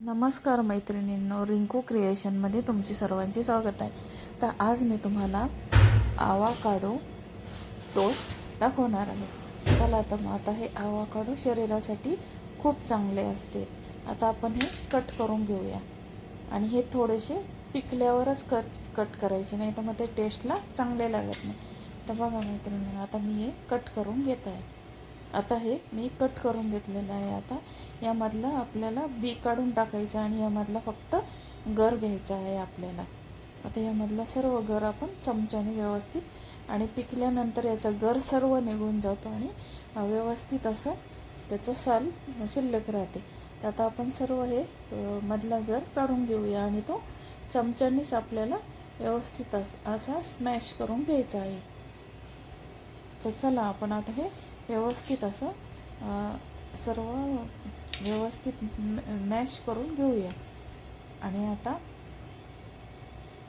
नमस्कार मैत्रिणींनो रिंकू क्रिएशनमध्ये तुमचे सर्वांचे स्वागत आहे. तर आज मी तुम्हाला आवाकाडो टोस्ट दाखवणार आहे. चला तर मग आता हे आवाकाडो शरीरासाठी खूप चांगले असते. आता आपण हे कट करून घेऊया. आणि हे थोडेसे पिकल्यावरच कट कट करायचे नाही तर मग ते टेस्टला चांगले लागत नाही. तर बघा मैत्रिणींनो आता मी हे कट करून घेत आहे. आता हे मी कट करून घेतलेलं आहे आता. यामधलं आपल्याला बी काढून टाकायचं आणि यामधला फक्त गर घ्यायचा आहे आपल्याला. आता यामधला सर्व गर आपण चमच्याने व्यवस्थित आणि पिकल्यानंतर याचा गर सर्व निघून जातो आणि व्यवस्थित असं त्याचं साल शिल्लक राहते. तर आता आपण सर्व हे मधला गर काढून घेऊया आणि तो चमच्यानेच आपल्याला व्यवस्थित असा स्मॅश करून घ्यायचा आहे. तर चला आपण आता हे व्यवस्थित असं सर्व व्यवस्थित मॅश करून घेऊया. आणि आता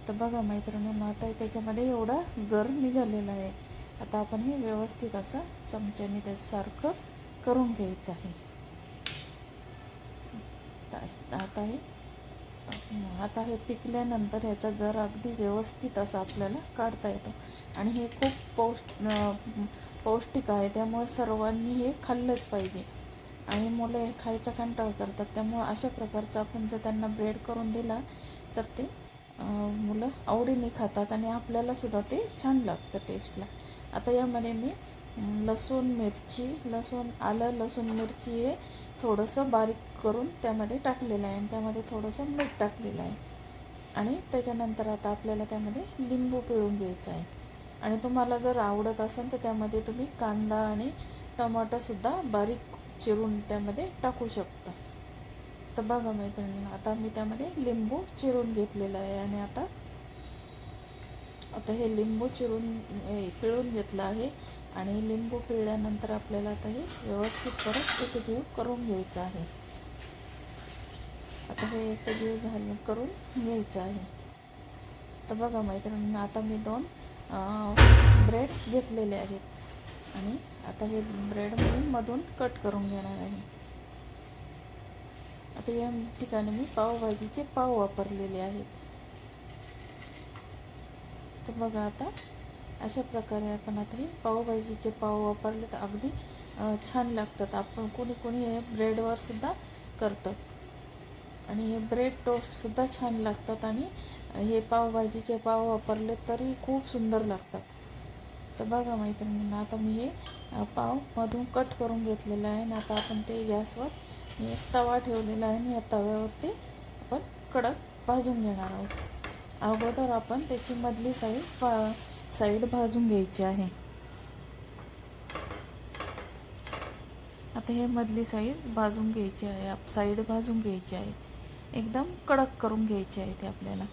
तर बघा मैत्रिणी मग आता त्याच्यामध्ये एवढा गर निघालेला आहे. आता आपण हे व्यवस्थित असं चमच्याने त्याच्यासारखं करून घ्यायचं आहे. त- आता हे आता हे पिकल्यानंतर ह्याचा गर अगदी व्यवस्थित असा आपल्याला काढता येतो. आणि हे खूप पौष्ट पौष्टिक आहे त्यामुळे सर्वांनी हे खाल्लंच पाहिजे. आणि मुलं हे खायचा कंटाळ करतात त्यामुळं अशा प्रकारचं आपण जर त्यांना ब्रेड करून दिला तर ते मुलं आवडीने खातात आणि आपल्यालासुद्धा ते छान लागतं टेस्टला आता यामध्ये मी लसूण मिरची लसूण आलं लसूण मिरची हे थोडंसं बारीक करून त्यामध्ये टाकलेलं आहे. त्यामध्ये थोडंसं मीठ टाकलेलं आहे. आणि त्याच्यानंतर आता आपल्याला त्यामध्ये लिंबू पिळून घ्यायचं आहे. आणि तुम्हाला जर आवडत असेल तर त्यामध्ये तुम्ही कांदा आणि टमाटरसुद्धा बारीक चिरून त्यामध्ये टाकू शकता. तर बघा मैत्रिणी आता मी त्यामध्ये लिंबू चिरून घेतलेलं आहे आणि आता आता हे लिंबू चिरून पिळून घेतलं आहे आणि लिंबू पिळल्यानंतर आपल्याला आता हे व्यवस्थित परत एकजीव करून घ्यायचं आहे. आता हे एकजीव झालं करून घ्यायचं आहे. तर बघा मैत्रिणींना आता मी दोन ब्रेड घेतलेले आहेत आणि आता हे ब्रेड म्हणून मधून कट करून घेणार आहे. आता या ठिकाणी मी पावभाजीचे पाव वापरलेले आहेत. तर बघा आता अशा प्रकारे आपण आता हे पावभाजीचे पाव वापरले तर अगदी छान लागतात. आपण कोणी कोणी हे ब्रेडवर सुद्धा करतात. आणि हे ब्रेड टोस्टसुद्धा छान लागतात आणि हे पावभाजीचे पाव वापरले तरी खूप सुंदर लागतात. तर बघा मैत्रिणींना आता मी हे पावमधून कट करून घेतलेलं आहे आणि आता आपण ते गॅसवर मी एक तवा ठेवलेला आहे आणि या तव्यावरती आपण कडक भाजून घेणार आहोत. अगोदर आपण त्याची मधली साईड पा साईड भाजून घ्यायची आहे. आता हे मधली साईज भाजून घ्यायची आहे आप साईड भाजून घ्यायची आहे. एकदम कडक करून घ्यायची आहे ते आपल्याला.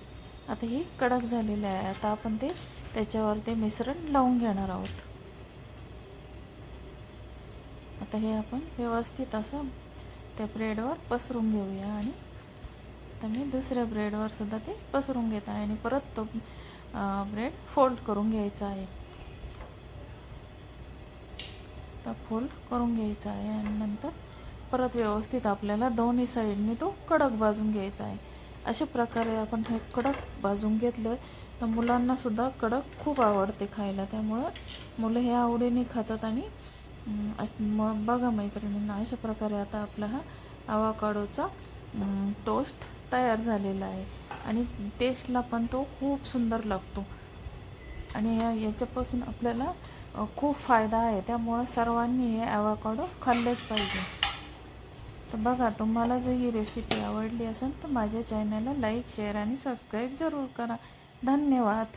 आता ही कडक झालेली आहे. आता आपण ते त्याच्यावर ते मिश्रण लावून घेणार आहोत. आता हे आपण व्यवस्थित असं त्या ब्रेडवर पसरून घेऊया आणि तर मी दुसऱ्या ब्रेडवर सुद्धा ते पसरून घेत आहे आणि परत तो ब्रेड फोल्ड करून घ्यायचा आहे. तर फोल्ड करून घ्यायचा आहे आणि नंतर परत व्यवस्थित आपल्याला दोन्ही साईडने तो कडक भाजून घ्यायचा आहे. अशा प्रकारे आपण हे कडक भाजून घेतलं तर मुलांनासुद्धा कडक खूप आवडते खायला. त्यामुळं मुलं हे आवडीने खातात आणि मग बघा मैत्रिणींना अशा प्रकारे आता आपला हा आवाकाडोचा टोस्ट तयार झालेला आहे. आणि टेस्टला पण तो खूप सुंदर लागतो. आणि याच्यापासून आपल्याला खूप फायदा आहे. त्यामुळं सर्वांनी हे ॲवोकाडो खाल्लेच पाहिजे. तर बघा तुम्हाला जर ही रेसिपी आवडली असेल तर माझ्या चॅनलला लाईक शेअर आणि सबस्क्राईब जरूर करा. धन्यवाद.